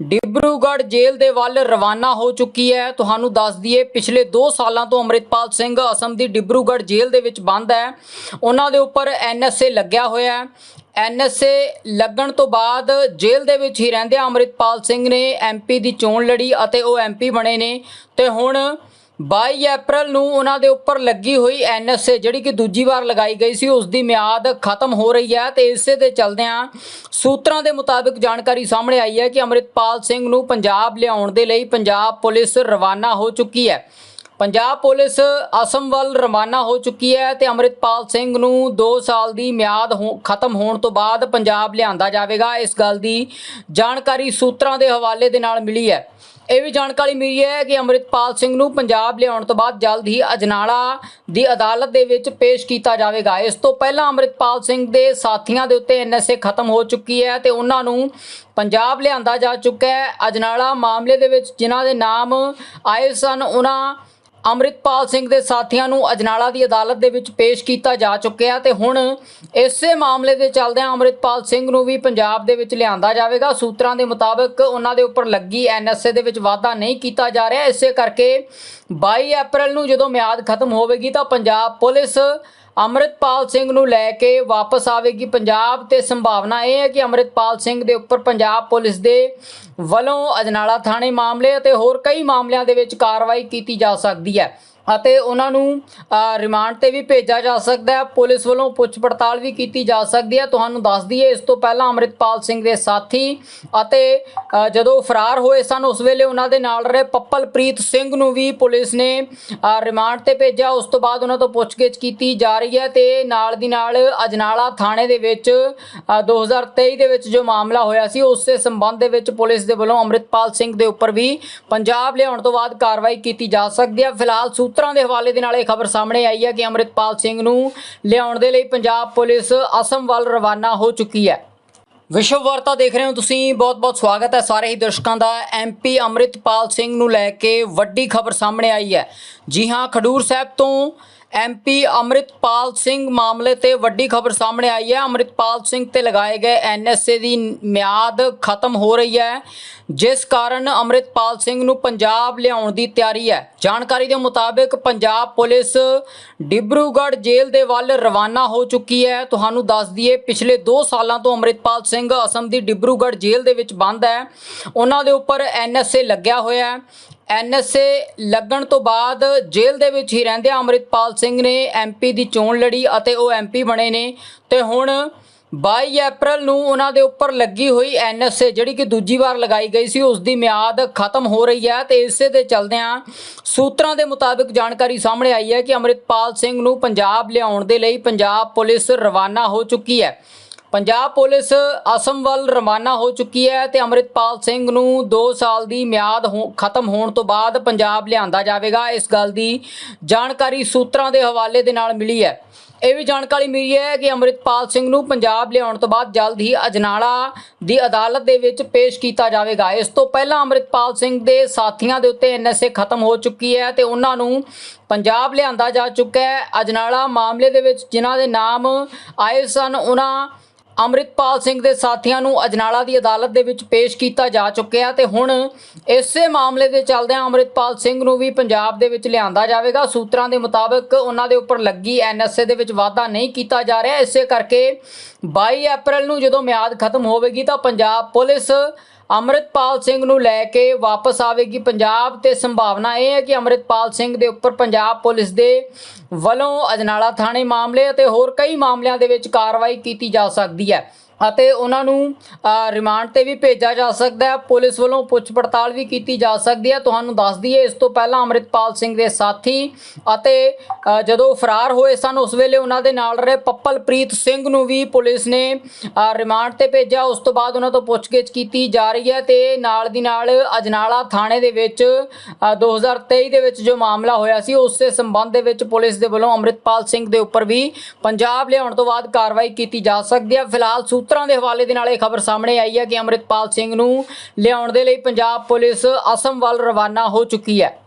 ਡਿਬਰੂਗੜ੍ਹ ਜੇਲ੍ਹ ਦੇ ਵੱਲ ਰਵਾਨਾ ਹੋ ਚੁੱਕੀ ਹੈ। ਤੁਹਾਨੂੰ ਦੱਸ ਦਈਏ, ਪਿਛਲੇ 2 ਸਾਲਾਂ ਤੋਂ ਅੰਮ੍ਰਿਤਪਾਲ ਸਿੰਘ ਅਸਮ ਦੀ ਡਿਬਰੂਗੜ੍ਹ ਜੇਲ੍ਹ ਦੇ ਵਿੱਚ ਬੰਦ ਹੈ। ਉਹਨਾਂ ਦੇ ਉੱਪਰ ਐਨਐਸਏ ਲੱਗਿਆ ਹੋਇਆ ਹੈ। ਐਨਐਸਏ ਲੱਗਣ ਤੋਂ ਬਾਅਦ ਜੇਲ੍ਹ ਦੇ ਵਿੱਚ ਹੀ ਰਹਿੰਦੇ ਅੰਮ੍ਰਿਤਪਾਲ ਸਿੰਘ ਨੇ ਐਮਪੀ ਦੀ ਚੋਣ ਲੜੀ ਅਤੇ ਉਹ ਐਮਪੀ ਬਣੇ ਨੇ। ਤੇ ਹੁਣ 22 ਅਪ੍ਰੈਲ ਨੂੰ ਉਹਨਾਂ ਦੇ ਉੱਪਰ ਲੱਗੀ ਹੋਈ ਐਨਐਸਏ ਜਿਹੜੀ ਕਿ ਦੂਜੀ ਵਾਰ ਲਗਾਈ ਗਈ ਸੀ, ਉਸ ਦੀ ਮਿਆਦ ਖਤਮ ਹੋ ਰਹੀ ਹੈ ਤੇ ਇਸੇ ਦੇ ਚਲਦਿਆਂ ਸੂਤਰਾਂ ਦੇ ਮੁਤਾਬਿਕ ਜਾਣਕਾਰੀ ਸਾਹਮਣੇ ਆਈ ਹੈ ਕਿ ਅੰਮ੍ਰਿਤਪਾਲ ਸਿੰਘ ਨੂੰ ਪੰਜਾਬ ਲਿਆਉਣ ਦੇ ਲਈ ਪੰਜਾਬ ਪੁਲਿਸ ਰਵਾਨਾ ਹੋ ਚੁੱਕੀ ਹੈ। ਪੰਜਾਬ ਪੁਲਿਸ ਅਸਮ ਵੱਲ ਰਵਾਨਾ ਹੋ ਚੁੱਕੀ ਹੈ ਤੇ ਅੰਮ੍ਰਿਤਪਾਲ ਸਿੰਘ ਨੂੰ 2 ਸਾਲ ਦੀ ਮਿਆਦ ਹੋ- ਖਤਮ ਹੋਣ ਤੋਂ ਬਾਅਦ ਪੰਜਾਬ ਲਿਆਂਦਾ ਜਾਵੇਗਾ। ਇਸ ਗੱਲ ਦੀ ਜਾਣਕਾਰੀ ਸੂਤਰਾਂ ਦੇ ਹਵਾਲੇ ਦੇ ਨਾਲ ਮਿਲੀ ਹੈ। ਇਹ ਵੀ ਜਾਣਕਾਰੀ ਮਿਲੀ ਹੈ ਕਿ ਅੰਮ੍ਰਿਤਪਾਲ ਸਿੰਘ ਨੂੰ ਪੰਜਾਬ ਲਿਆਉਣ ਤੋਂ ਬਾਅਦ ਜਲਦ ਹੀ ਅਜਨਾਲਾ ਦੀ ਅਦਾਲਤ ਦੇ ਵਿੱਚ ਪੇਸ਼ ਕੀਤਾ ਜਾਵੇਗਾ। ਇਸ ਤੋਂ ਪਹਿਲਾਂ ਅੰਮ੍ਰਿਤਪਾਲ ਸਿੰਘ ਦੇ ਸਾਥੀਆਂ ਦੇ ਉੱਤੇ ਐਨਐਸਏ ਖਤਮ ਹੋ ਚੁੱਕੀ ਹੈ ਤੇ ਉਹਨਾਂ ਨੂੰ ਪੰਜਾਬ ਲਿਆਂਦਾ ਜਾ ਚੁੱਕਾ ਹੈ। ਅਜਨਾਲਾ ਮਾਮਲੇ ਦੇ ਵਿੱਚ ਜਿਨ੍ਹਾਂ ਦੇ ਨਾਮ ਆਏ ਸਨ, ਉਹਨਾਂ ਅੰਮ੍ਰਿਤਪਾਲ ਸਿੰਘ ਦੇ ਸਾਥੀਆਂ ਨੂੰ ਅਜਨਾਲਾ ਦੀ ਅਦਾਲਤ ਦੇ ਵਿੱਚ ਪੇਸ਼ ਕੀਤਾ ਜਾ ਚੁੱਕਿਆ ਤੇ ਹੁਣ ਇਸੇ ਮਾਮਲੇ ਦੇ ਚੱਲਦਿਆਂ ਅੰਮ੍ਰਿਤਪਾਲ ਸਿੰਘ ਨੂੰ ਵੀ ਪੰਜਾਬ ਦੇ ਵਿੱਚ ਲਿਆਂਦਾ ਜਾਵੇਗਾ। ਸੂਤਰਾਂ ਦੇ ਮੁਤਾਬਕ ਉਹਨਾਂ ਦੇ ਉੱਪਰ ਲੱਗੀ ਐਨਐਸਏ ਦੇ ਵਿੱਚ ਵਾਅਦਾ ਨਹੀਂ ਕੀਤਾ ਜਾ ਰਿਹਾ। ਇਸੇ ਕਰਕੇ 22 ਅਪ੍ਰੈਲ ਨੂੰ ਜਦੋਂ ਮਿਆਦ ਖਤਮ ਹੋਵੇਗੀ ਤਾਂ ਪੰਜਾਬ ਪੁਲਿਸ ਅੰਮ੍ਰਿਤਪਾਲ ਸਿੰਘ ਨੂੰ ਲੈ ਕੇ ਵਾਪਸ ਆਵੇਗੀ ਪੰਜਾਬ ਤੇ ਸੰਭਾਵਨਾ ਇਹ ਹੈ ਕਿ ਅੰਮ੍ਰਿਤਪਾਲ ਸਿੰਘ ਦੇ ਉੱਪਰ ਪੰਜਾਬ ਪੁਲਿਸ ਦੇ ਵੱਲੋਂ ਅਜਨਾਲਾ ਥਾਣੇ ਮਾਮਲੇ ਅਤੇ ਹੋਰ ਕਈ ਮਾਮਲਿਆਂ ਦੇ ਵਿੱਚ ਕਾਰਵਾਈ ਕੀਤੀ ਜਾ ਸਕਦੀ ਹੈ। ਅਤੇ ਉਹਨਾਂ ਨੂੰ ਰਿਮਾਂਡ ਤੇ ਵੀ ਭੇਜਿਆ ਜਾ ਸਕਦਾ ਹੈ। ਪੁਲਿਸ ਵੱਲੋਂ ਪੁੱਛ ਪੜਤਾਲ ਵੀ ਕੀਤੀ ਜਾ ਸਕਦੀ ਹੈ। ਤੁਹਾਨੂੰ ਦੱਸ ਦਈਏ ਇਸ ਤੋਂ ਪਹਿਲਾਂ ਅੰਮ੍ਰਿਤਪਾਲ ਸਿੰਘ ਦੇ ਸਾਥੀ ਅਤੇ ਜਦੋਂ ਫਰਾਰ ਹੋਏ ਸਨ ਉਸ ਵੇਲੇ ਉਹਨਾਂ ਦੇ ਨਾਲ ਰਹੇ ਪੱਪਲਪ੍ਰੀਤ ਸਿੰਘ ਨੂੰ ਵੀ ਪੁਲਿਸ ਨੇ ਰਿਮਾਂਡ ਤੇ ਭੇਜਿਆ। ਉਸ ਤੋਂ ਬਾਅਦ ਉਹਨਾਂ ਤੋਂ ਪੁੱਛਗਿੱਛ ਕੀਤੀ ਜਾ ਰਹੀ ਹੈ ਤੇ ਨਾਲ ਦੀ ਨਾਲ ਅਜਨਾਲਾ ਥਾਣੇ ਦੇ ਵਿੱਚ ਅ, 2023 ਦੇ ਵਿੱਚ ਜੋ ਮਾਮਲਾ ਹੋਇਆ ਸੀ ਉਸ ਦੇ ਸੰਬੰਧ ਦੇ ਵਿੱਚ ਪੁਲਿਸ ਦੇ ਵੱਲੋਂ ਅੰਮ੍ਰਿਤਪਾਲ ਸਿੰਘ ਦੇ ਉੱਪਰ ਵੀ ਪੰਜਾਬ ਲਿਆਉਣ ਤੋਂ ਬਾਅਦ ਕਾਰਵਾਈ ਕੀਤੀ ਜਾ ਸਕਦੀ ਹੈ। ਫਿਲਹਾਲ ਸੂਤਰਾਂ ਦੇ ਹਵਾਲੇ ਦੇ ਨਾਲ ਇਹ ਖਬਰ ਸਾਹਮਣੇ ਆਈ ਹੈ ਕਿ ਅੰਮ੍ਰਿਤਪਾਲ ਸਿੰਘ ਨੂੰ ਲਿਆਉਣ ਦੇ ਲਈ ਪੰਜਾਬ ਪੁਲਿਸ ਅਸਮ ਵੱਲ ਰਵਾਨਾ ਹੋ ਚੁੱਕੀ ਹੈ। ਵਿਸ਼ਵ ਵਾਰਤਾ ਦੇਖ ਰਹੇ ਹੋ ਤੁਸੀਂ, ਬਹੁਤ-ਬਹੁਤ ਸਵਾਗਤ ਹੈ ਸਾਰੇ ਹੀ ਦਰਸ਼ਕਾਂ ਦਾ। ਐਮਪੀ ਅੰਮ੍ਰਿਤਪਾਲ ਸਿੰਘ ਨੂੰ ਲੈ ਕੇ ਵੱਡੀ ਖਬਰ ਸਾਹਮਣੇ ਆਈ ਹੈ। ਜੀ ਹਾਂ, ਖਡੂਰ ਸਾਹਿਬ ਤੋਂ ਐਮਪੀ ਅੰਮ੍ਰਿਤਪਾਲ ਸਿੰਘ ਮਾਮਲੇ ਤੇ ਵੱਡੀ ਖਬਰ ਸਾਹਮਣੇ ਆਈ ਹੈ। ਅੰਮ੍ਰਿਤਪਾਲ ਸਿੰਘ ਤੇ ਲਗਾਏ ਗਏ ਐਨਐਸਏ ਦੀ ਮਿਆਦ ਖਤਮ ਹੋ ਰਹੀ ਹੈ। ਜਿਸ ਕਾਰਨ ਅੰਮ੍ਰਿਤਪਾਲ ਸਿੰਘ ਨੂੰ ਪੰਜਾਬ ਲਿਆਉਣ ਦੀ ਤਿਆਰੀ ਹੈ। ਜਾਣਕਾਰੀ ਦੇ ਮੁਤਾਬਿਕ ਪੰਜਾਬ ਪੁਲਿਸ ਡਿਬਰੂਗੜ੍ਹ ਜੇਲ੍ਹ ਦੇ ਵੱਲ ਰਵਾਨਾ ਹੋ ਚੁੱਕੀ ਹੈ। ਤੁਹਾਨੂੰ ਦੱਸ ਦਈਏ, ਪਿਛਲੇ 2 ਸਾਲਾਂ ਤੋਂ ਅੰਮ੍ਰਿਤਪਾਲ ਸਿੰਘ ਅਸਮ ਦੀ ਡਿਬਰੂਗੜ੍ਹ ਜੇਲ੍ਹ ਦੇ ਵਿੱਚ ਬੰਦ ਹੈ। ਉਹਨਾਂ ਦੇ ਉੱਪਰ ਐਨਐਸਏ ਲੱਗਿਆ ਹੋਇਆ ਹੈ। ਐਨਐਸਏ ਲੱਗਣ ਤੋਂ ਬਾਅਦ ਜੇਲ੍ਹ ਦੇ ਵਿੱਚ ਹੀ ਰਹਿੰਦੇ ਅੰਮ੍ਰਿਤਪਾਲ ਸਿੰਘ ਨੇ ਐਮਪੀ ਦੀ ਚੋਣ ਲੜੀ ਅਤੇ ਉਹ ਐਮਪੀ ਬਣੇ ਨੇ। ਤੇ ਹੁਣ 22 ਅਪ੍ਰੈਲ ਨੂੰ ਉਹਨਾਂ ਦੇ ਉੱਪਰ ਲੱਗੀ ਹੋਈ ਐਨਐਸਏ ਜਿਹੜੀ ਕਿ ਦੂਜੀ ਵਾਰ ਲਗਾਈ ਗਈ ਸੀ, ਉਸ ਦੀ ਮਿਆਦ ਖਤਮ ਹੋ ਰਹੀ ਹੈ ਤੇ ਇਸੇ ਦੇ ਚਲਦਿਆਂ ਸੂਤਰਾਂ ਦੇ ਮੁਤਾਬਿਕ ਜਾਣਕਾਰੀ ਸਾਹਮਣੇ ਆਈ ਹੈ ਕਿ ਅੰਮ੍ਰਿਤਪਾਲ ਸਿੰਘ ਨੂੰ ਪੰਜਾਬ ਲਿਆਉਣ ਦੇ ਲਈ ਪੰਜਾਬ ਪੁਲਿਸ ਰਵਾਨਾ ਹੋ ਚੁੱਕੀ ਹੈ। ਪੰਜਾਬ ਪੁਲਿਸ ਅਸਮ ਵੱਲ ਰਵਾਨਾ ਹੋ ਚੁੱਕੀ ਹੈ ਤੇ ਅੰਮ੍ਰਿਤਪਾਲ ਸਿੰਘ ਨੂੰ 2 ਸਾਲ ਦੀ ਮਿਆਦ ਹੋ- ਖਤਮ ਹੋਣ ਤੋਂ ਬਾਅਦ ਪੰਜਾਬ ਲਿਆਂਦਾ ਜਾਵੇਗਾ। ਇਸ ਗੱਲ ਦੀ ਜਾਣਕਾਰੀ ਸੂਤਰਾਂ ਦੇ ਹਵਾਲੇ ਦੇ ਨਾਲ ਮਿਲੀ ਹੈ। ਇਹ ਵੀ ਜਾਣਕਾਰੀ ਮਿਲੀ ਹੈ ਕਿ ਅੰਮ੍ਰਿਤਪਾਲ ਸਿੰਘ ਨੂੰ ਪੰਜਾਬ ਲਿਆਉਣ ਤੋਂ ਬਾਅਦ ਜਲਦ ਹੀ ਅਜਨਾਲਾ ਦੀ ਅਦਾਲਤ ਦੇ ਵਿੱਚ ਪੇਸ਼ ਕੀਤਾ ਜਾਵੇਗਾ। ਇਸ ਤੋਂ ਪਹਿਲਾਂ ਅੰਮ੍ਰਿਤਪਾਲ ਸਿੰਘ ਦੇ ਸਾਥੀਆਂ ਦੇ ਉੱਤੇ ਐਨਐਸਏ ਖਤਮ ਹੋ ਚੁੱਕੀ ਹੈ ਤੇ ਉਹਨਾਂ ਨੂੰ ਪੰਜਾਬ ਲਿਆਂਦਾ ਜਾ ਚੁੱਕਾ ਹੈ। ਅਜਨਾਲਾ ਮਾਮਲੇ ਦੇ ਵਿੱਚ ਜਿਨ੍ਹਾਂ ਦੇ ਨਾਮ ਆਏ ਸਨ, ਉਹਨਾਂ ਅੰਮ੍ਰਿਤਪਾਲ ਸਿੰਘ ਦੇ ਸਾਥੀਆਂ ਨੂੰ ਅਜਨਾਲਾ ਦੀ ਅਦਾਲਤ ਦੇ ਵਿੱਚ ਪੇਸ਼ ਕੀਤਾ ਜਾ ਚੁੱਕਿਆ ਤੇ ਹੁਣ ਇਸੇ ਮਾਮਲੇ ਦੇ ਚੱਲਦਿਆਂ ਅੰਮ੍ਰਿਤਪਾਲ ਸਿੰਘ ਨੂੰ ਵੀ ਪੰਜਾਬ ਦੇ ਵਿੱਚ ਲਿਆਂਦਾ ਜਾਵੇਗਾ। ਸੂਤਰਾਂ ਦੇ ਮੁਤਾਬਕ ਉਹਨਾਂ ਦੇ ਉੱਪਰ ਲੱਗੀ ਐਨਐਸਏ ਦੇ ਵਿੱਚ ਵਾਅਦਾ ਨਹੀਂ ਕੀਤਾ ਜਾ ਰਿਹਾ। ਇਸੇ ਕਰਕੇ 22 ਅਪ੍ਰੈਲ ਨੂੰ ਜਦੋਂ ਮਿਆਦ ਖਤਮ ਹੋਵੇਗੀ ਤਾਂ ਪੰਜਾਬ ਪੁਲਿਸ ਅੰਮ੍ਰਿਤਪਾਲ ਸਿੰਘ ਨੂੰ ਲੈ ਕੇ ਵਾਪਸ ਆਵੇਗੀ ਪੰਜਾਬ ਤੇ ਸੰਭਾਵਨਾ ਇਹ ਹੈ ਕਿ ਅੰਮ੍ਰਿਤਪਾਲ ਸਿੰਘ ਦੇ ਉੱਪਰ ਪੰਜਾਬ ਪੁਲਿਸ ਦੇ ਵੱਲੋਂ ਅਜਨਾਲਾ ਥਾਣੇ ਮਾਮਲੇ ਅਤੇ ਹੋਰ ਕਈ ਮਾਮਲਿਆਂ ਦੇ ਵਿੱਚ ਕਾਰਵਾਈ ਕੀਤੀ ਜਾ ਸਕਦੀ ਹੈ। ਅਤੇ ਉਹਨਾਂ ਨੂੰ ਰਿਮਾਂਡ ਤੇ ਵੀ ਭੇਜਿਆ ਜਾ ਸਕਦਾ ਹੈ। ਪੁਲਿਸ ਵੱਲੋਂ ਪੁੱਛ ਪੜਤਾਲ ਵੀ ਕੀਤੀ ਜਾ ਸਕਦੀ ਹੈ। ਤੁਹਾਨੂੰ ਦੱਸ ਦਈਏ ਇਸ ਤੋਂ ਪਹਿਲਾਂ ਅੰਮ੍ਰਿਤਪਾਲ ਸਿੰਘ ਦੇ ਸਾਥੀ ਅਤੇ ਜਦੋਂ ਫਰਾਰ ਹੋਏ ਸਨ ਉਸ ਵੇਲੇ ਉਹਨਾਂ ਦੇ ਨਾਲ ਰਹੇ ਪੱਪਲਪ੍ਰੀਤ ਸਿੰਘ ਨੂੰ ਵੀ ਪੁਲਿਸ ਨੇ ਰਿਮਾਂਡ ਤੇ ਭੇਜਿਆ। ਉਸ ਤੋਂ ਬਾਅਦ ਉਹਨਾਂ ਤੋਂ ਪੁੱਛਗਿੱਛ ਕੀਤੀ ਜਾ ਰਹੀ ਹੈ ਤੇ ਨਾਲ ਦੀ ਨਾਲ ਅਜਨਾਲਾ ਥਾਣੇ ਦੇ ਵਿੱਚ ਅ, 2023 ਦੇ ਵਿੱਚ ਜੋ ਮਾਮਲਾ ਹੋਇਆ ਸੀ ਉਸ ਦੇ ਸੰਬੰਧ ਦੇ ਵਿੱਚ ਪੁਲਿਸ ਦੇ ਵੱਲੋਂ ਅੰਮ੍ਰਿਤਪਾਲ ਸਿੰਘ ਦੇ ਉੱਪਰ ਵੀ ਪੰਜਾਬ ਲਿਆਉਣ ਤੋਂ ਬਾਅਦ ਕਾਰਵਾਈ ਕੀਤੀ ਜਾ ਸਕਦੀ ਹੈ। ਫਿਲਹਾਲ ਸੂਤਰਾਂ ਦੇ ਹਵਾਲੇ ਦੇ ਨਾਲ ਇਹ ਖਬਰ ਸਾਹਮਣੇ ਆਈ ਹੈ ਕਿ ਅੰਮ੍ਰਿਤਪਾਲ ਸਿੰਘ ਨੂੰ ਲਿਆਉਣ ਦੇ ਲਈ ਪੰਜਾਬ ਪੁਲਿਸ ਅਸਮ ਵੱਲ ਰਵਾਨਾ ਹੋ ਚੁੱਕੀ ਹੈ।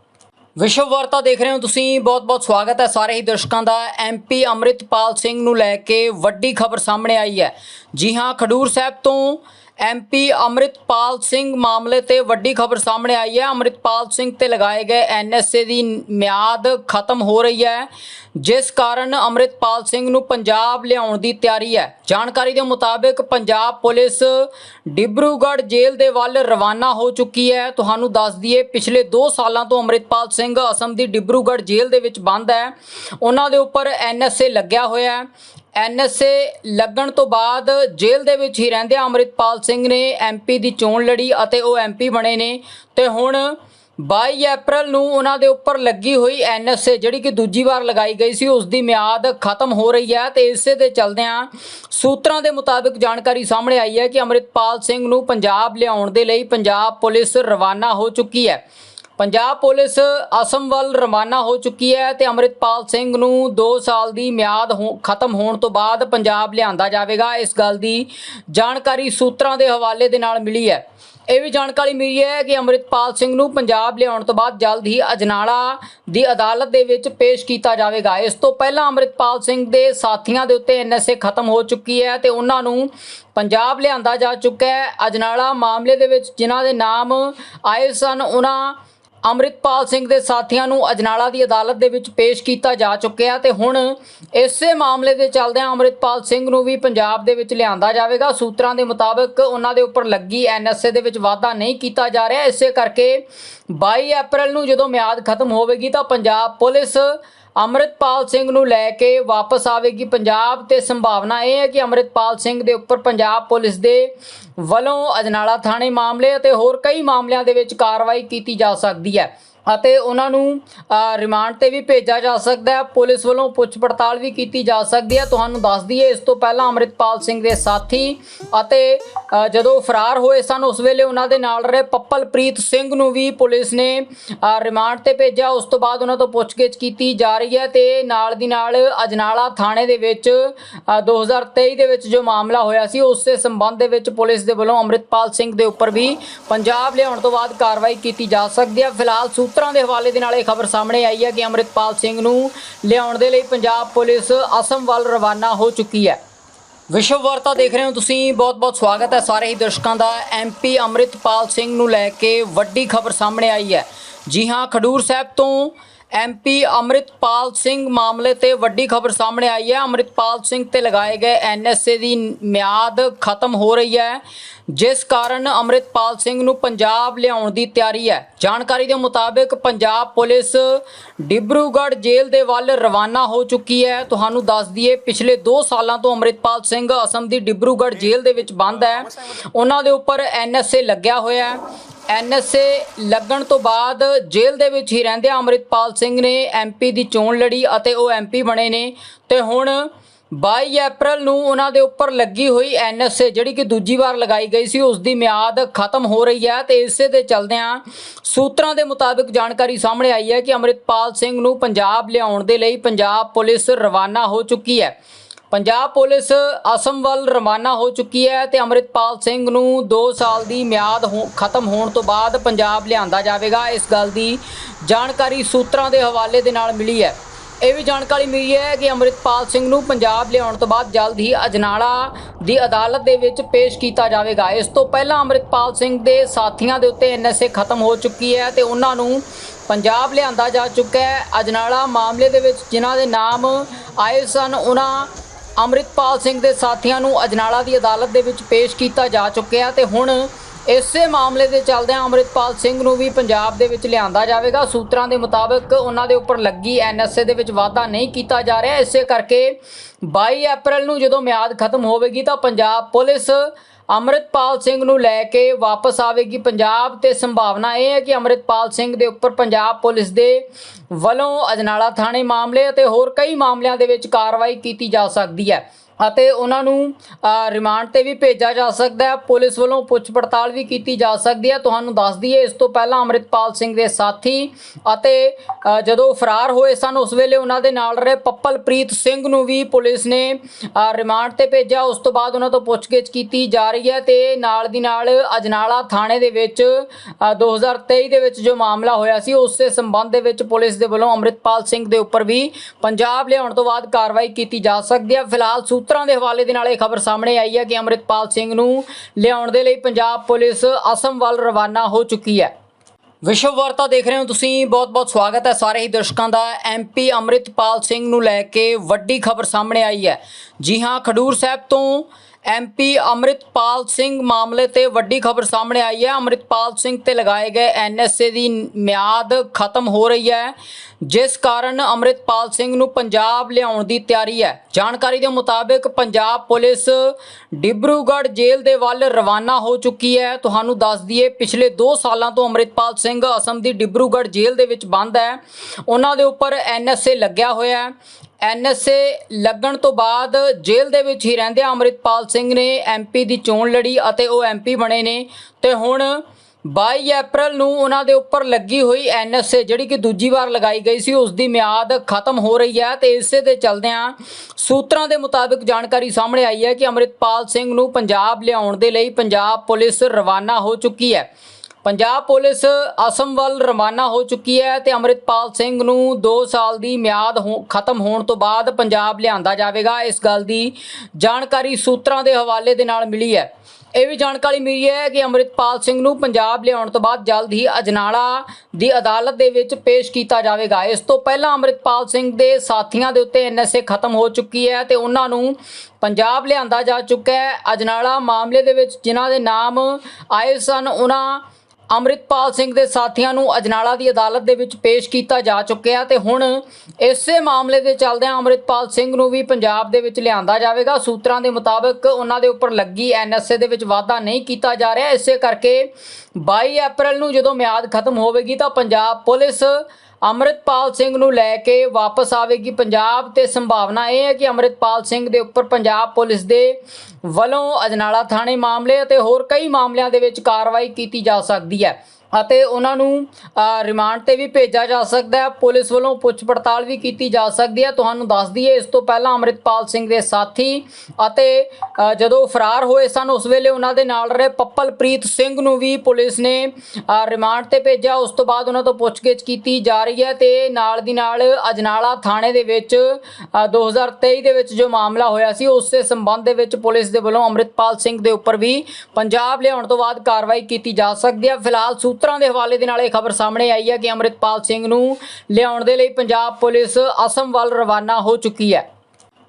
ਵਿਸ਼ਵ ਵਾਰਤਾ ਦੇਖ ਰਹੇ ਹੋ ਤੁਸੀਂ, ਬਹੁਤ-ਬਹੁਤ ਸਵਾਗਤ ਹੈ ਸਾਰੇ ਹੀ ਦਰਸ਼ਕਾਂ ਦਾ। ਐਮਪੀ ਅੰਮ੍ਰਿਤਪਾਲ ਸਿੰਘ ਨੂੰ ਲੈ ਕੇ ਵੱਡੀ ਖਬਰ ਸਾਹਮਣੇ ਆਈ ਹੈ। ਜੀ ਹਾਂ, ਖਡੂਰ ਸਾਹਿਬ ਤੋਂ ਐਮਪੀ ਅੰਮ੍ਰਿਤਪਾਲ ਸਿੰਘ ਮਾਮਲੇ ਤੇ ਵੱਡੀ ਖਬਰ ਸਾਹਮਣੇ ਆਈ ਹੈ। ਅੰਮ੍ਰਿਤਪਾਲ ਸਿੰਘ ਤੇ ਲਗਾਏ ਗਏ ਐਨਐਸਏ ਦੀ ਮਿਆਦ ਖਤਮ ਹੋ ਰਹੀ ਹੈ। ਜਿਸ ਕਾਰਨ ਅੰਮ੍ਰਿਤਪਾਲ ਸਿੰਘ ਨੂੰ ਪੰਜਾਬ ਲਿਆਉਣ ਦੀ ਤਿਆਰੀ ਹੈ। ਜਾਣਕਾਰੀ ਦੇ ਮੁਤਾਬਕ ਪੰਜਾਬ ਪੁਲਿਸ ਡਿਬਰੂਗੜ੍ਹ ਜੇਲ੍ਹ ਦੇ ਵੱਲ ਰਵਾਨਾ ਹੋ ਚੁੱਕੀ ਹੈ। ਤੁਹਾਨੂੰ ਦੱਸ ਦਈਏ, ਪਿਛਲੇ 2 ਸਾਲਾਂ ਤੋਂ ਅੰਮ੍ਰਿਤਪਾਲ ਸਿੰਘ ਅਸਮ ਦੀ ਡਿਬਰੂਗੜ੍ਹ ਜੇਲ੍ਹ ਦੇ ਵਿੱਚ ਬੰਦ ਹੈ। ਉਹਨਾਂ ਦੇ ਉੱਪਰ ਐਨਐਸਏ ਲੱਗਿਆ ਹੋਇਆ ਹੈ। ਐਨਐਸਏ ਲੱਗਣ ਤੋਂ ਬਾਅਦ ਜੇਲ੍ਹ ਦੇ ਵਿੱਚ ਹੀ ਰਹਿੰਦੇ ਅੰਮ੍ਰਿਤਪਾਲ ਸਿੰਘ ਨੇ ਐਮਪੀ ਦੀ ਚੋਣ ਲੜੀ ਅਤੇ ਉਹ ਐਮਪੀ ਬਣੇ ਨੇ। ਤੇ ਹੁਣ 22 ਅਪ੍ਰੈਲ ਨੂੰ ਉਹਨਾਂ ਦੇ ਉੱਪਰ ਲੱਗੀ ਹੋਈ ਐਨਐਸਏ, ਜਿਹੜੀ ਕਿ ਦੂਜੀ ਵਾਰ ਲਗਾਈ ਗਈ ਸੀ, ਉਸ ਦੀ ਮਿਆਦ ਖਤਮ ਹੋ ਰਹੀ ਹੈ। ਤੇ ਇਸੇ ਦੇ ਚਲਦਿਆਂ ਸੂਤਰਾਂ ਦੇ ਮੁਤਾਬਕ ਜਾਣਕਾਰੀ ਸਾਹਮਣੇ ਆਈ ਹੈ ਕਿ ਅੰਮ੍ਰਿਤਪਾਲ ਸਿੰਘ ਨੂੰ ਪੰਜਾਬ ਲਿਆਉਣ ਦੇ ਲਈ ਪੰਜਾਬ ਪੁਲਿਸ ਰਵਾਨਾ ਹੋ ਚੁੱਕੀ ਹੈ। ਪੰਜਾਬ ਪੁਲਿਸ ਅਸਮ ਵੱਲ ਰਵਾਨਾ ਹੋ ਚੁੱਕੀ ਹੈ ਤੇ ਅੰਮ੍ਰਿਤਪਾਲ ਸਿੰਘ ਨੂੰ 2 ਸਾਲ ਦੀ ਮਿਆਦ ਹੋ- ਖਤਮ ਹੋਣ ਤੋਂ ਬਾਅਦ ਪੰਜਾਬ ਲਿਆਂਦਾ ਜਾਵੇਗਾ। ਇਸ ਗੱਲ ਦੀ ਜਾਣਕਾਰੀ ਸੂਤਰਾਂ ਦੇ ਹਵਾਲੇ ਦੇ ਨਾਲ ਮਿਲੀ ਹੈ। ਇਹ ਵੀ ਜਾਣਕਾਰੀ ਮਿਲੀ ਹੈ ਕਿ ਅੰਮ੍ਰਿਤਪਾਲ ਸਿੰਘ ਨੂੰ ਪੰਜਾਬ ਲਿਆਉਣ ਤੋਂ ਬਾਅਦ ਜਲਦ ਹੀ ਅਜਨਾਲਾ ਦੀ ਅਦਾਲਤ ਦੇ ਵਿੱਚ ਪੇਸ਼ ਕੀਤਾ ਜਾਵੇਗਾ। ਇਸ ਤੋਂ ਪਹਿਲਾਂ ਅੰਮ੍ਰਿਤਪਾਲ ਸਿੰਘ ਦੇ ਸਾਥੀਆਂ ਦੇ ਉੱਤੇ ਐਨਐਸਏ ਖਤਮ ਹੋ ਚੁੱਕੀ ਹੈ ਤੇ ਉਹਨਾਂ ਨੂੰ ਪੰਜਾਬ ਲਿਆਂਦਾ ਜਾ ਚੁੱਕਾ ਹੈ। ਅਜਨਾਲਾ ਮਾਮਲੇ ਦੇ ਵਿੱਚ ਜਿਨ੍ਹਾਂ ਦੇ ਨਾਮ ਆਏ ਸਨ, ਉਹਨਾਂ ਅੰਮ੍ਰਿਤਪਾਲ ਸਿੰਘ ਦੇ ਸਾਥੀਆਂ ਨੂੰ ਅਜਨਾਲਾ ਦੀ ਅਦਾਲਤ ਦੇ ਵਿੱਚ ਪੇਸ਼ ਕੀਤਾ ਜਾ ਚੁੱਕਿਆ ਤੇ ਹੁਣ ਇਸੇ ਮਾਮਲੇ ਦੇ ਚੱਲਦਿਆਂ ਅੰਮ੍ਰਿਤਪਾਲ ਸਿੰਘ ਨੂੰ ਵੀ ਪੰਜਾਬ ਦੇ ਵਿੱਚ ਲਿਆਂਦਾ ਜਾਵੇਗਾ। ਸੂਤਰਾਂ ਦੇ ਮੁਤਾਬਕ ਉਹਨਾਂ ਦੇ ਉੱਪਰ ਲੱਗੀ ਐਨਐਸਏ ਦੇ ਵਿੱਚ ਵਾਅਦਾ ਨਹੀਂ ਕੀਤਾ ਜਾ ਰਿਹਾ। ਇਸੇ ਕਰਕੇ 22 ਅਪ੍ਰੈਲ ਨੂੰ ਜਦੋਂ ਮਿਆਦ ਖਤਮ ਹੋਵੇਗੀ ਤਾਂ ਪੰਜਾਬ ਪੁਲਿਸ ਅੰਮ੍ਰਿਤਪਾਲ ਸਿੰਘ ਨੂੰ ਲੈ ਕੇ ਵਾਪਸ ਆਵੇਗੀ ਪੰਜਾਬ ਤੇ ਸੰਭਾਵਨਾ ਇਹ ਹੈ ਕਿ ਅੰਮ੍ਰਿਤਪਾਲ ਸਿੰਘ ਦੇ ਉੱਪਰ ਪੰਜਾਬ ਪੁਲਿਸ ਦੇ ਵੱਲੋਂ ਅਜਨਾਲਾ ਥਾਣੇ ਮਾਮਲੇ ਅਤੇ ਹੋਰ ਕਈ ਮਾਮਲਿਆਂ ਦੇ ਵਿੱਚ ਕਾਰਵਾਈ ਕੀਤੀ ਜਾ ਸਕਦੀ ਹੈ। ਅਤੇ ਉਹਨਾਂ ਨੂੰ ਰਿਮਾਂਡ ਤੇ ਵੀ ਭੇਜਿਆ ਜਾ ਸਕਦਾ ਹੈ। ਪੁਲਿਸ ਵੱਲੋਂ ਪੁੱਛ ਪੜਤਾਲ ਵੀ ਕੀਤੀ ਜਾ ਸਕਦੀ ਹੈ। ਤੁਹਾਨੂੰ ਦੱਸ ਦਈਏ ਇਸ ਤੋਂ ਪਹਿਲਾਂ ਅੰਮ੍ਰਿਤਪਾਲ ਸਿੰਘ ਦੇ ਸਾਥੀ ਅਤੇ ਜਦੋਂ ਫਰਾਰ ਹੋਏ ਸਨ ਉਸ ਵੇਲੇ ਉਹਨਾਂ ਦੇ ਨਾਲ ਰਹੇ ਪੱਪਲਪ੍ਰੀਤ ਸਿੰਘ ਨੂੰ ਵੀ ਪੁਲਿਸ ਨੇ ਰਿਮਾਂਡ ਤੇ ਭੇਜਿਆ। ਉਸ ਤੋਂ ਬਾਅਦ ਉਹਨਾਂ ਤੋਂ ਪੁੱਛਗਿੱਛ ਕੀਤੀ ਜਾ ਰਹੀ ਹੈ ਤੇ ਨਾਲ ਦੀ ਨਾਲ ਅਜਨਾਲਾ ਥਾਣੇ ਦੇ ਵਿੱਚ ਅ, 2023 ਦੇ ਵਿੱਚ ਜੋ ਮਾਮਲਾ ਹੋਇਆ ਸੀ ਉਸੇ ਸੰਬੰਧ ਦੇ ਵਿੱਚ ਪੁਲਿਸ ਦੇ ਵੱਲੋਂ ਅੰਮ੍ਰਿਤਪਾਲ ਸਿੰਘ ਦੇ ਉੱਪਰ ਵੀ ਪੰਜਾਬ ਲਿਆਉਣ ਤੋਂ ਬਾਅਦ ਕਾਰਵਾਈ ਕੀਤੀ ਜਾ ਸਕਦੀ ਹੈ। ਫਿਲਹਾਲ ਸੂਤਰਾਂ ਦੇ ਹਵਾਲੇ ਦੇ ਨਾਲ ਇਹ ਖਬਰ ਸਾਹਮਣੇ ਆਈ ਹੈ ਕਿ ਅੰਮ੍ਰਿਤਪਾਲ ਸਿੰਘ ਨੂੰ ਲਿਆਉਣ ਦੇ ਲਈ ਪੰਜਾਬ ਪੁਲਿਸ ਅਸਮ ਵੱਲ ਰਵਾਨਾ ਹੋ ਚੁੱਕੀ ਹੈ। ਵਿਸ਼ਵ ਵਾਰਤਾ ਦੇਖ ਰਹੇ ਹੋ ਤੁਸੀਂ, ਬਹੁਤ-ਬਹੁਤ ਸਵਾਗਤ ਹੈ ਸਾਰੇ ਹੀ ਦਰਸ਼ਕਾਂ ਦਾ। ਐਮਪੀ ਅੰਮ੍ਰਿਤਪਾਲ ਸਿੰਘ ਨੂੰ ਲੈ ਕੇ ਵੱਡੀ ਖਬਰ ਸਾਹਮਣੇ ਆਈ ਹੈ। ਜੀ ਹਾਂ, ਖਡੂਰ ਸਾਹਿਬ ਤੋਂ ਐਮਪੀ ਅੰਮ੍ਰਿਤਪਾਲ ਸਿੰਘ ਮਾਮਲੇ ਤੇ ਵੱਡੀ ਖਬਰ ਸਾਹਮਣੇ ਆਈ ਹੈ। ਅੰਮ੍ਰਿਤਪਾਲ ਸਿੰਘ ਤੇ ਲਗਾਏ ਗਏ ਐਨਐਸਏ ਦੀ ਮਿਆਦ ਖਤਮ ਹੋ ਰਹੀ ਹੈ। ਜਿਸ ਕਾਰਨ ਅੰਮ੍ਰਿਤਪਾਲ ਸਿੰਘ ਨੂੰ ਪੰਜਾਬ ਲਿਆਉਣ ਦੀ ਤਿਆਰੀ ਹੈ। ਜਾਣਕਾਰੀ ਦੇ ਮੁਤਾਬਕ ਪੰਜਾਬ ਪੁਲਿਸ ਡਿਬਰੂਗੜ੍ਹ ਜੇਲ੍ਹ ਦੇ ਵੱਲ ਰਵਾਨਾ ਹੋ ਚੁੱਕੀ ਹੈ। ਤੁਹਾਨੂੰ ਦੱਸ ਦਈਏ, ਪਿਛਲੇ 2 ਸਾਲਾਂ ਤੋਂ ਅੰਮ੍ਰਿਤਪਾਲ ਸਿੰਘ ਅਸਮ ਦੀ ਡਿਬਰੂਗੜ੍ਹ ਜੇਲ੍ਹ ਦੇ ਵਿੱਚ ਬੰਦ ਹੈ। ਉਹਨਾਂ ਦੇ ਉੱਪਰ ਐਨਐਸਏ ਲੱਗਿਆ ਹੋਇਆ ਹੈ। ਐਨਐਸਏ ਲੱਗਣ ਤੋਂ ਬਾਅਦ ਜੇਲ੍ਹ ਦੇ ਵਿੱਚ ਹੀ ਰਹਿੰਦੇ ਅੰਮ੍ਰਿਤਪਾਲ ਸਿੰਘ ਨੇ ਐਮਪੀ ਦੀ ਚੋਣ ਲੜੀ ਅਤੇ ਉਹ ਐਮਪੀ ਬਣੇ ਨੇ। ਤੇ ਹੁਣ 22 ਅਪ੍ਰੈਲ ਨੂੰ ਉਹਨਾਂ ਦੇ ਉੱਪਰ ਲੱਗੀ ਹੋਈ ਐਨਐਸਏ, ਜਿਹੜੀ ਕਿ ਦੂਜੀ ਵਾਰ ਲਗਾਈ ਗਈ ਸੀ, ਉਸ ਦੀ ਮਿਆਦ ਖਤਮ ਹੋ ਰਹੀ ਹੈ ਤੇ ਇਸੇ ਦੇ ਚਲਦਿਆਂ ਸੂਤਰਾਂ ਦੇ ਮੁਤਾਬਕ ਜਾਣਕਾਰੀ ਸਾਹਮਣੇ ਆਈ ਹੈ ਕਿ ਅੰਮ੍ਰਿਤਪਾਲ ਸਿੰਘ ਨੂੰ ਪੰਜਾਬ ਲਿਆਉਣ ਦੇ ਲਈ ਪੰਜਾਬ ਪੁਲਿਸ ਰਵਾਨਾ ਹੋ ਚੁੱਕੀ ਹੈ। ਪੰਜਾਬ ਪੁਲਿਸ ਅਸਮ ਵੱਲ ਰਵਾਨਾ ਹੋ ਚੁੱਕੀ ਹੈ ਤੇ ਅੰਮ੍ਰਿਤਪਾਲ ਸਿੰਘ ਨੂੰ 2 ਸਾਲ ਦੀ ਮਿਆਦ ਹੋ- ਖਤਮ ਹੋਣ ਤੋਂ ਬਾਅਦ ਪੰਜਾਬ ਲਿਆਂਦਾ ਜਾਵੇਗਾ। ਇਸ ਗੱਲ ਦੀ ਜਾਣਕਾਰੀ ਸੂਤਰਾਂ ਦੇ ਹਵਾਲੇ ਦੇ ਨਾਲ ਮਿਲੀ ਹੈ। ਇਹ ਵੀ ਜਾਣਕਾਰੀ ਮਿਲੀ ਹੈ ਕਿ ਅੰਮ੍ਰਿਤਪਾਲ ਸਿੰਘ ਨੂੰ ਪੰਜਾਬ ਲਿਆਉਣ ਤੋਂ ਬਾਅਦ ਜਲਦ ਹੀ ਅਜਨਾਲਾ ਦੀ ਅਦਾਲਤ ਦੇ ਵਿੱਚ ਪੇਸ਼ ਕੀਤਾ ਜਾਵੇਗਾ। ਇਸ ਤੋਂ ਪਹਿਲਾਂ ਅੰਮ੍ਰਿਤਪਾਲ ਸਿੰਘ ਦੇ ਸਾਥੀਆਂ ਦੇ ਉੱਤੇ ਐਨਐਸਏ ਖਤਮ ਹੋ ਚੁੱਕੀ ਹੈ ਤੇ ਉਹਨਾਂ ਨੂੰ ਪੰਜਾਬ ਲਿਆਂਦਾ ਜਾ ਚੁੱਕਾ ਹੈ। ਅਜਨਾਲਾ ਮਾਮਲੇ ਦੇ ਵਿੱਚ ਜਿਨ੍ਹਾਂ ਦੇ ਨਾਮ ਆਏ ਸਨ, ਉਹਨਾਂ ਅੰਮ੍ਰਿਤਪਾਲ ਸਿੰਘ ਦੇ ਸਾਥੀਆਂ ਨੂੰ ਅਜਨਾਲਾ ਦੀ ਅਦਾਲਤ ਦੇ ਵਿੱਚ ਪੇਸ਼ ਕੀਤਾ ਜਾ ਚੁੱਕਿਆ ਤੇ ਹੁਣ ਇਸੇ ਮਾਮਲੇ ਦੇ ਚੱਲਦਿਆਂ ਅੰਮ੍ਰਿਤਪਾਲ ਸਿੰਘ ਨੂੰ ਵੀ ਪੰਜਾਬ ਦੇ ਵਿੱਚ ਲਿਆਂਦਾ ਜਾਵੇਗਾ। ਸੂਤਰਾਂ ਦੇ ਮੁਤਾਬਕ ਉਹਨਾਂ ਦੇ ਉੱਪਰ ਲੱਗੀ ਐਨਐਸਏ ਦੇ ਵਿੱਚ ਵਾਅਦਾ ਨਹੀਂ ਕੀਤਾ ਜਾ ਰਿਹਾ। ਇਸੇ ਕਰਕੇ 22 ਅਪ੍ਰੈਲ ਨੂੰ ਜਦੋਂ ਮਿਆਦ ਖਤਮ ਹੋਵੇਗੀ ਤਾਂ ਪੰਜਾਬ ਪੁਲਿਸ ਅੰਮ੍ਰਿਤਪਾਲ ਸਿੰਘ ਨੂੰ ਲੈ ਕੇ ਵਾਪਸ ਆਵੇਗੀ ਪੰਜਾਬ ਤੇ ਸੰਭਾਵਨਾ ਇਹ ਹੈ ਕਿ ਅੰਮ੍ਰਿਤਪਾਲ ਸਿੰਘ ਦੇ ਉੱਪਰ ਪੰਜਾਬ ਪੁਲਿਸ ਦੇ ਵੱਲੋਂ ਅਜਨਾਲਾ ਥਾਣੇ ਮਾਮਲੇ ਅਤੇ ਹੋਰ ਕਈ ਮਾਮਲਿਆਂ ਦੇ ਵਿੱਚ ਕਾਰਵਾਈ ਕੀਤੀ ਜਾ ਸਕਦੀ ਹੈ। ਅਤੇ ਉਹਨਾਂ ਨੂੰ ਰਿਮਾਂਡ ਤੇ ਵੀ ਭੇਜਿਆ ਜਾ ਸਕਦਾ ਹੈ। ਪੁਲਿਸ ਵੱਲੋਂ ਪੁੱਛ ਪੜਤਾਲ ਵੀ ਕੀਤੀ ਜਾ ਸਕਦੀ ਹੈ। ਤੁਹਾਨੂੰ ਦੱਸ ਦਈਏ ਇਸ ਤੋਂ ਪਹਿਲਾਂ ਅੰਮ੍ਰਿਤਪਾਲ ਸਿੰਘ ਦੇ ਸਾਥੀ ਅਤੇ ਜਦੋਂ ਫਰਾਰ ਹੋਏ ਸਨ ਉਸ ਵੇਲੇ ਉਹਨਾਂ ਦੇ ਨਾਲ ਰਹੇ ਪੱਪਲਪ੍ਰੀਤ ਸਿੰਘ ਨੂੰ ਵੀ ਪੁਲਿਸ ਨੇ ਰਿਮਾਂਡ ਤੇ ਭੇਜਿਆ। ਉਸ ਤੋਂ ਬਾਅਦ ਉਹਨਾਂ ਤੋਂ ਪੁੱਛਗਿੱਛ ਕੀਤੀ ਜਾ ਰਹੀ ਹੈ ਤੇ ਨਾਲ ਦੀ ਨਾਲ ਅਜਨਾਲਾ ਥਾਣੇ ਦੇ ਵਿੱਚ ਅ, 2023 ਦੇ ਵਿੱਚ ਜੋ ਮਾਮਲਾ ਹੋਇਆ ਸੀ ਉਸੇ ਸੰਬੰਧ ਦੇ ਵਿੱਚ ਪੁਲਿਸ ਦੇ ਵੱਲੋਂ ਅੰਮ੍ਰਿਤਪਾਲ ਸਿੰਘ ਦੇ ਉੱਪਰ ਵੀ ਪੰਜਾਬ ਲਿਆਉਣ ਤੋਂ ਬਾਅਦ ਕਾਰਵਾਈ ਕੀਤੀ ਜਾ ਸਕਦੀ ਹੈ। ਫਿਲਹਾਲ ਸੂਤਰਾਂ ਦੇ ਹਵਾਲੇ ਦੇ ਨਾਲ ਇਹ ਖਬਰ ਸਾਹਮਣੇ ਆਈ ਹੈ ਕਿ ਅੰਮ੍ਰਿਤਪਾਲ ਸਿੰਘ ਨੂੰ ਲਿਆਉਣ ਦੇ ਲਈ ਪੰਜਾਬ ਪੁਲਿਸ ਅਸਮ ਵੱਲ ਰਵਾਨਾ ਹੋ ਚੁੱਕੀ ਹੈ। ਵਿਸ਼ਵ ਵਾਰਤਾ ਦੇਖ ਰਹੇ ਹੋ ਤੁਸੀਂ, ਬਹੁਤ-ਬਹੁਤ ਸਵਾਗਤ ਹੈ ਸਾਰੇ ਹੀ ਦਰਸ਼ਕਾਂ ਦਾ। ਐਮਪੀ ਅੰਮ੍ਰਿਤਪਾਲ ਸਿੰਘ ਨੂੰ ਲੈ ਕੇ ਵੱਡੀ ਖਬਰ ਸਾਹਮਣੇ ਆਈ ਹੈ। ਜੀ ਹਾਂ, ਖਡੂਰ ਸਾਹਿਬ ਤੋਂ ਐਮਪੀ ਅੰਮ੍ਰਿਤਪਾਲ ਸਿੰਘ ਮਾਮਲੇ ਤੇ ਵੱਡੀ ਖਬਰ ਸਾਹਮਣੇ ਆਈ ਹੈ। ਅੰਮ੍ਰਿਤਪਾਲ ਸਿੰਘ ਤੇ ਲਗਾਏ ਗਏ ਐਨਐਸਏ ਦੀ ਮਿਆਦ ਖਤਮ ਹੋ ਰਹੀ ਹੈ। ਜਿਸ ਕਾਰਨ ਅੰਮ੍ਰਿਤਪਾਲ ਸਿੰਘ ਨੂੰ ਪੰਜਾਬ ਲਿਆਉਣ ਦੀ ਤਿਆਰੀ ਹੈ। ਜਾਣਕਾਰੀ ਦੇ ਮੁਤਾਬਕ ਪੰਜਾਬ ਪੁਲਿਸ ਡਿਬਰੂਗੜ੍ਹ ਜੇਲ੍ਹ ਦੇ ਵੱਲ ਰਵਾਨਾ ਹੋ ਚੁੱਕੀ ਹੈ। ਤੁਹਾਨੂੰ ਦੱਸ ਦਈਏ, ਪਿਛਲੇ 2 ਸਾਲਾਂ ਤੋਂ ਅੰਮ੍ਰਿਤਪਾਲ ਸਿੰਘ ਅਸਮ ਦੀ ਡਿਬਰੂਗੜ੍ਹ ਜੇਲ੍ਹ ਦੇ ਵਿੱਚ ਬੰਦ ਹੈ। ਉਹਨਾਂ ਦੇ ਉੱਪਰ ਐਨਐਸਏ ਲੱਗਿਆ ਹੋਇਆ ਹੈ। ਐਨਐਸਏ ਲੱਗਣ ਤੋਂ ਬਾਅਦ ਜੇਲ੍ਹ ਦੇ ਵਿੱਚ ਹੀ ਰਹਿੰਦੇ ਅੰਮ੍ਰਿਤਪਾਲ ਸਿੰਘ ਨੇ ਐਮਪੀ ਦੀ ਚੋਣ ਲੜੀ ਅਤੇ ਉਹ ਐਮਪੀ ਬਣੇ ਨੇ। ਤੇ ਹੁਣ 22 ਅਪ੍ਰੈਲ ਨੂੰ ਉਹਨਾਂ ਦੇ ਉੱਪਰ ਲੱਗੀ ਹੋਈ ਐਨਐਸਏ ਜਿਹੜੀ ਕਿ ਦੂਜੀ ਵਾਰ ਲਗਾਈ ਗਈ ਸੀ, ਉਸ ਦੀ ਮਿਆਦ ਖਤਮ ਹੋ ਰਹੀ ਹੈ ਤੇ ਇਸੇ ਦੇ ਚਲਦਿਆਂ ਸੂਤਰਾਂ ਦੇ ਮੁਤਾਬਕ ਜਾਣਕਾਰੀ ਸਾਹਮਣੇ ਆਈ ਹੈ ਕਿ ਅੰਮ੍ਰਿਤਪਾਲ ਸਿੰਘ ਨੂੰ ਪੰਜਾਬ ਲਿਆਉਣ ਦੇ ਲਈ ਪੰਜਾਬ ਪੁਲਿਸ ਰਵਾਨਾ ਹੋ ਚੁੱਕੀ ਹੈ। ਪੰਜਾਬ ਪੁਲਿਸ ਅਸਮ ਵੱਲ ਰਵਾਨਾ ਹੋ ਚੁੱਕੀ ਹੈ ਤੇ ਅੰਮ੍ਰਿਤਪਾਲ ਸਿੰਘ ਨੂੰ 2 ਸਾਲ ਦੀ ਮਿਆਦ ਹੋ- ਖਤਮ ਹੋਣ ਤੋਂ ਬਾਅਦ ਪੰਜਾਬ ਲਿਆਂਦਾ ਜਾਵੇਗਾ। ਇਸ ਗੱਲ ਦੀ ਜਾਣਕਾਰੀ ਸੂਤਰਾਂ ਦੇ ਹਵਾਲੇ ਦੇ ਨਾਲ ਮਿਲੀ ਹੈ। ਇਹ ਵੀ ਜਾਣਕਾਰੀ ਮਿਲੀ ਹੈ ਕਿ ਅੰਮ੍ਰਿਤਪਾਲ ਸਿੰਘ ਨੂੰ ਪੰਜਾਬ ਲਿਆਉਣ ਤੋਂ ਬਾਅਦ ਜਲਦ ਹੀ ਅਜਨਾਲਾ ਦੀ ਅਦਾਲਤ ਦੇ ਵਿੱਚ ਪੇਸ਼ ਕੀਤਾ ਜਾਵੇਗਾ। ਇਸ ਤੋਂ ਪਹਿਲਾਂ ਅੰਮ੍ਰਿਤਪਾਲ ਸਿੰਘ ਦੇ ਸਾਥੀਆਂ ਦੇ ਉੱਤੇ ਐਨਐਸਏ ਖਤਮ ਹੋ ਚੁੱਕੀ ਹੈ ਤੇ ਉਹਨਾਂ ਨੂੰ ਪੰਜਾਬ ਲਿਆਂਦਾ ਜਾ ਚੁੱਕਾ ਹੈ। ਅਜਨਾਲਾ ਮਾਮਲੇ ਦੇ ਵਿੱਚ ਜਿਨ੍ਹਾਂ ਦੇ ਨਾਮ ਆਏ ਸਨ, ਉਹਨਾਂ ਅੰਮ੍ਰਿਤਪਾਲ ਸਿੰਘ ਦੇ ਸਾਥੀਆਂ ਨੂੰ ਅਜਨਾਲਾ ਦੀ ਅਦਾਲਤ ਦੇ ਵਿੱਚ ਪੇਸ਼ ਕੀਤਾ ਜਾ ਚੁੱਕਿਆ ਤੇ ਹੁਣ ਇਸੇ ਮਾਮਲੇ ਦੇ ਚੱਲਦਿਆਂ ਅੰਮ੍ਰਿਤਪਾਲ ਸਿੰਘ ਨੂੰ ਵੀ ਪੰਜਾਬ ਦੇ ਵਿੱਚ ਲਿਆਂਦਾ ਜਾਵੇਗਾ। ਸੂਤਰਾਂ ਦੇ ਮੁਤਾਬਕ ਉਹਨਾਂ ਦੇ ਉੱਪਰ ਲੱਗੀ ਐਨਐਸਏ ਦੇ ਵਿੱਚ ਵਾਅਦਾ ਨਹੀਂ ਕੀਤਾ ਜਾ ਰਿਹਾ। ਇਸੇ ਕਰਕੇ 22 ਅਪ੍ਰੈਲ ਨੂੰ ਜਦੋਂ ਮਿਆਦ ਖਤਮ ਹੋਵੇਗੀ ਤਾਂ ਪੰਜਾਬ ਪੁਲਿਸ ਅੰਮ੍ਰਿਤਪਾਲ ਸਿੰਘ ਨੂੰ ਲੈ ਕੇ ਵਾਪਸ ਆਵੇਗੀ ਪੰਜਾਬ ਤੇ ਸੰਭਾਵਨਾ ਇਹ ਹੈ ਕਿ ਅੰਮ੍ਰਿਤਪਾਲ ਸਿੰਘ ਦੇ ਉੱਪਰ ਪੰਜਾਬ ਪੁਲਿਸ ਦੇ ਵੱਲੋਂ ਅਜਨਾਲਾ ਥਾਣੇ ਮਾਮਲੇ ਅਤੇ ਹੋਰ ਕਈ ਮਾਮਲਿਆਂ ਦੇ ਵਿੱਚ ਕਾਰਵਾਈ ਕੀਤੀ ਜਾ ਸਕਦੀ ਹੈ। ਅਤੇ ਉਹਨਾਂ ਨੂੰ ਰਿਮਾਂਡ ਤੇ ਵੀ ਭੇਜਿਆ ਜਾ ਸਕਦਾ ਹੈ। ਪੁਲਿਸ ਵੱਲੋਂ ਪੁੱਛ ਪੜਤਾਲ ਵੀ ਕੀਤੀ ਜਾ ਸਕਦੀ ਹੈ। ਤੁਹਾਨੂੰ ਦੱਸ ਦਈਏ ਇਸ ਤੋਂ ਪਹਿਲਾਂ ਅੰਮ੍ਰਿਤਪਾਲ ਸਿੰਘ ਦੇ ਸਾਥੀ ਅਤੇ ਜਦੋਂ ਫਰਾਰ ਹੋਏ ਸਨ ਉਸ ਵੇਲੇ ਉਹਨਾਂ ਦੇ ਨਾਲ ਰਹੇ ਪੱਪਲਪ੍ਰੀਤ ਸਿੰਘ ਨੂੰ ਵੀ ਪੁਲਿਸ ਨੇ ਰਿਮਾਂਡ ਤੇ ਭੇਜਿਆ। ਉਸ ਤੋਂ ਬਾਅਦ ਉਹਨਾਂ ਤੋਂ ਪੁੱਛਗਿੱਛ ਕੀਤੀ ਜਾ ਰਹੀ ਹੈ ਤੇ ਨਾਲ ਦੀ ਨਾਲ ਅਜਨਾਲਾ ਥਾਣੇ ਦੇ ਵਿੱਚ ਅ, 2023 ਦੇ ਵਿੱਚ ਜੋ ਮਾਮਲਾ ਹੋਇਆ ਸੀ ਉਸੇ ਸੰਬੰਧ ਦੇ ਵਿੱਚ ਪੁਲਿਸ ਦੇ ਵੱਲੋਂ ਅੰਮ੍ਰਿਤਪਾਲ ਸਿੰਘ ਦੇ ਉੱਪਰ ਵੀ ਪੰਜਾਬ ਲਿਆਉਣ ਤੋਂ ਬਾਅਦ ਕਾਰਵਾਈ ਕੀਤੀ ਜਾ ਸਕਦੀ ਹੈ। ਫਿਲਹਾਲ ਸੂਤਰਾਂ ਦੇ ਹਵਾਲੇ ਦੇ ਨਾਲ ਇਹ ਖਬਰ ਸਾਹਮਣੇ ਆਈ ਹੈ ਕਿ ਅੰਮ੍ਰਿਤਪਾਲ ਸਿੰਘ ਨੂੰ ਲਿਆਉਣ ਦੇ ਲਈ ਪੰਜਾਬ ਪੁਲਿਸ ਅਸਮ ਵੱਲ ਰਵਾਨਾ ਹੋ ਚੁੱਕੀ ਹੈ।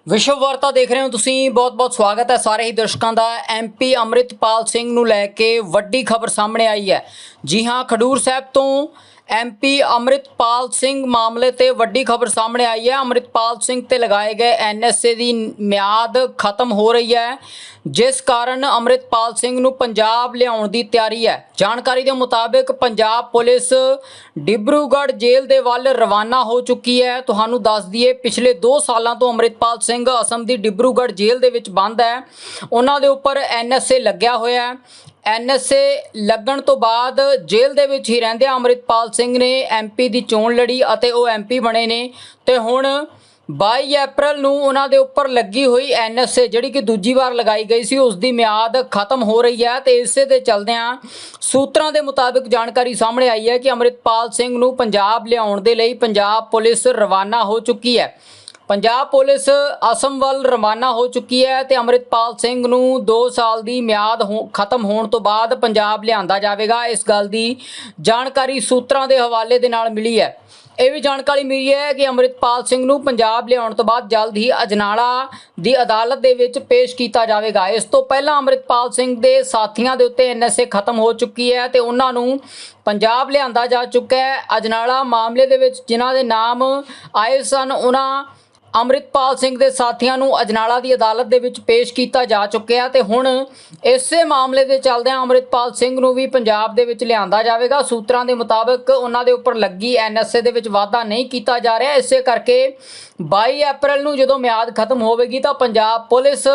ਵਿਸ਼ਵ ਵਾਰਤਾ ਦੇਖ ਰਹੇ ਹੋ ਤੁਸੀਂ, ਬਹੁਤ-ਬਹੁਤ ਸਵਾਗਤ ਹੈ ਸਾਰੇ ਹੀ ਦਰਸ਼ਕਾਂ ਦਾ। ਐਮਪੀ ਅੰਮ੍ਰਿਤਪਾਲ ਸਿੰਘ ਨੂੰ ਲੈ ਕੇ ਵੱਡੀ ਖਬਰ ਸਾਹਮਣੇ ਆਈ ਹੈ। ਜੀ ਹਾਂ, ਖਡੂਰ ਸਾਹਿਬ ਤੋਂ ਐਮਪੀ ਅੰਮ੍ਰਿਤਪਾਲ ਸਿੰਘ ਮਾਮਲੇ ਤੇ ਵੱਡੀ ਖਬਰ ਸਾਹਮਣੇ ਆਈ ਹੈ। ਅੰਮ੍ਰਿਤਪਾਲ ਸਿੰਘ ਤੇ ਲਗਾਏ ਗਏ ਐਨਐਸਏ ਦੀ ਮਿਆਦ ਖਤਮ ਹੋ ਰਹੀ ਹੈ। ਜਿਸ ਕਾਰਨ ਅੰਮ੍ਰਿਤਪਾਲ ਸਿੰਘ ਨੂੰ ਪੰਜਾਬ ਲਿਆਉਣ ਦੀ ਤਿਆਰੀ ਹੈ। ਜਾਣਕਾਰੀ ਦੇ ਮੁਤਾਬਕ ਪੰਜਾਬ ਪੁਲਿਸ ਡਿਬਰੂਗੜ੍ਹ ਜੇਲ੍ਹ ਦੇ ਵੱਲ ਰਵਾਨਾ ਹੋ ਚੁੱਕੀ ਹੈ। ਤੁਹਾਨੂੰ ਦੱਸ ਦਈਏ, ਪਿਛਲੇ 2 ਸਾਲਾਂ ਤੋਂ ਅੰਮ੍ਰਿਤਪਾਲ ਸਿੰਘ ਅਸਮ ਦੀ ਡਿਬਰੂਗੜ੍ਹ ਜੇਲ੍ਹ ਦੇ ਵਿੱਚ ਬੰਦ ਹੈ। ਉਹਨਾਂ ਦੇ ਉੱਪਰ ਐਨਐਸਏ ਲੱਗਿਆ ਹੋਇਆ ਹੈ। ਐਨਐਸਏ ਲੱਗਣ ਤੋਂ ਬਾਅਦ ਜੇਲ੍ਹ ਦੇ ਵਿੱਚ ਹੀ ਰਹਿੰਦੇ ਅੰਮ੍ਰਿਤਪਾਲ ਸਿੰਘ ਨੇ ਐਮਪੀ ਦੀ ਚੋਣ ਲੜੀ ਅਤੇ ਉਹ ਐਮਪੀ ਬਣੇ ਨੇ। ਤੇ ਹੁਣ 22 ਅਪ੍ਰੈਲ ਨੂੰ ਉਹਨਾਂ ਦੇ ਉੱਪਰ ਲੱਗੀ ਹੋਈ ਐਨਐਸਏ, ਜਿਹੜੀ ਕਿ ਦੂਜੀ ਵਾਰ ਲਗਾਈ ਗਈ ਸੀ, ਉਸ ਦੀ ਮਿਆਦ ਖਤਮ ਹੋ ਰਹੀ ਹੈ। ਤੇ ਇਸੇ ਦੇ ਚਲਦਿਆਂ ਸੂਤਰਾਂ ਦੇ ਮੁਤਾਬਕ ਜਾਣਕਾਰੀ ਸਾਹਮਣੇ ਆਈ ਹੈ ਕਿ ਅੰਮ੍ਰਿਤਪਾਲ ਸਿੰਘ ਨੂੰ ਪੰਜਾਬ ਲਿਆਉਣ ਦੇ ਲਈ ਪੰਜਾਬ ਪੁਲਿਸ ਰਵਾਨਾ ਹੋ ਚੁੱਕੀ ਹੈ। ਪੰਜਾਬ ਪੁਲਿਸ ਅਸਮ ਵੱਲ ਰਵਾਨਾ ਹੋ ਚੁੱਕੀ ਹੈ ਤੇ ਅੰਮ੍ਰਿਤਪਾਲ ਸਿੰਘ ਨੂੰ 2 ਸਾਲ ਦੀ ਮਿਆਦ ਹੋ- ਖਤਮ ਹੋਣ ਤੋਂ ਬਾਅਦ ਪੰਜਾਬ ਲਿਆਂਦਾ ਜਾਵੇਗਾ। ਇਸ ਗੱਲ ਦੀ ਜਾਣਕਾਰੀ ਸੂਤਰਾਂ ਦੇ ਹਵਾਲੇ ਦੇ ਨਾਲ ਮਿਲੀ ਹੈ। ਇਹ ਵੀ ਜਾਣਕਾਰੀ ਮਿਲੀ ਹੈ ਕਿ ਅੰਮ੍ਰਿਤਪਾਲ ਸਿੰਘ ਨੂੰ ਪੰਜਾਬ ਲਿਆਉਣ ਤੋਂ ਬਾਅਦ ਜਲਦ ਹੀ ਅਜਨਾਲਾ ਦੀ ਅਦਾਲਤ ਦੇ ਵਿੱਚ ਪੇਸ਼ ਕੀਤਾ ਜਾਵੇਗਾ। ਇਸ ਤੋਂ ਪਹਿਲਾਂ ਅੰਮ੍ਰਿਤਪਾਲ ਸਿੰਘ ਦੇ ਸਾਥੀਆਂ ਦੇ ਉੱਤੇ ਐਨਐਸਏ ਖਤਮ ਹੋ ਚੁੱਕੀ ਹੈ ਤੇ ਉਹਨਾਂ ਨੂੰ ਪੰਜਾਬ ਲਿਆਂਦਾ ਜਾ ਚੁੱਕਾ ਹੈ। ਅਜਨਾਲਾ ਮਾਮਲੇ ਦੇ ਵਿੱਚ ਜਿਨ੍ਹਾਂ ਦੇ ਨਾਮ ਆਏ ਸਨ, ਉਹਨਾਂ ਅੰਮ੍ਰਿਤਪਾਲ ਸਿੰਘ ਦੇ ਸਾਥੀਆਂ ਨੂੰ ਅਜਨਾਲਾ ਦੀ ਅਦਾਲਤ ਦੇ ਵਿੱਚ ਪੇਸ਼ ਕੀਤਾ ਜਾ ਚੁੱਕਿਆ ਤੇ ਹੁਣ ਇਸੇ ਮਾਮਲੇ ਦੇ ਚੱਲਦਿਆਂ ਅੰਮ੍ਰਿਤਪਾਲ ਸਿੰਘ ਨੂੰ ਵੀ ਪੰਜਾਬ ਦੇ ਵਿੱਚ ਲਿਆਂਦਾ ਜਾਵੇਗਾ। ਸੂਤਰਾਂ ਦੇ ਮੁਤਾਬਕ ਉਹਨਾਂ ਦੇ ਉੱਪਰ ਲੱਗੀ ਐਨਐਸਏ ਦੇ ਵਿੱਚ ਵਾਅਦਾ ਨਹੀਂ ਕੀਤਾ ਜਾ ਰਿਹਾ। ਇਸੇ ਕਰਕੇ 22 ਅਪ੍ਰੈਲ ਨੂੰ ਜਦੋਂ ਮਿਆਦ ਖਤਮ ਹੋਵੇਗੀ ਤਾਂ ਪੰਜਾਬ ਪੁਲਿਸ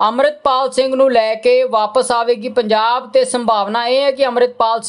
ਅੰਮ੍ਰਿਤਪਾਲ ਸਿੰਘ ਨੂੰ ਲੈ ਕੇ ਵਾਪਸ ਆਵੇਗੀ। ਪੰਜਾਬ ਤੇ ਸੰਭਾਵਨਾ ਇਹ ਹੈ ਕਿ ਅੰਮ੍ਰਿਤਪਾਲ ਸਿੰਘ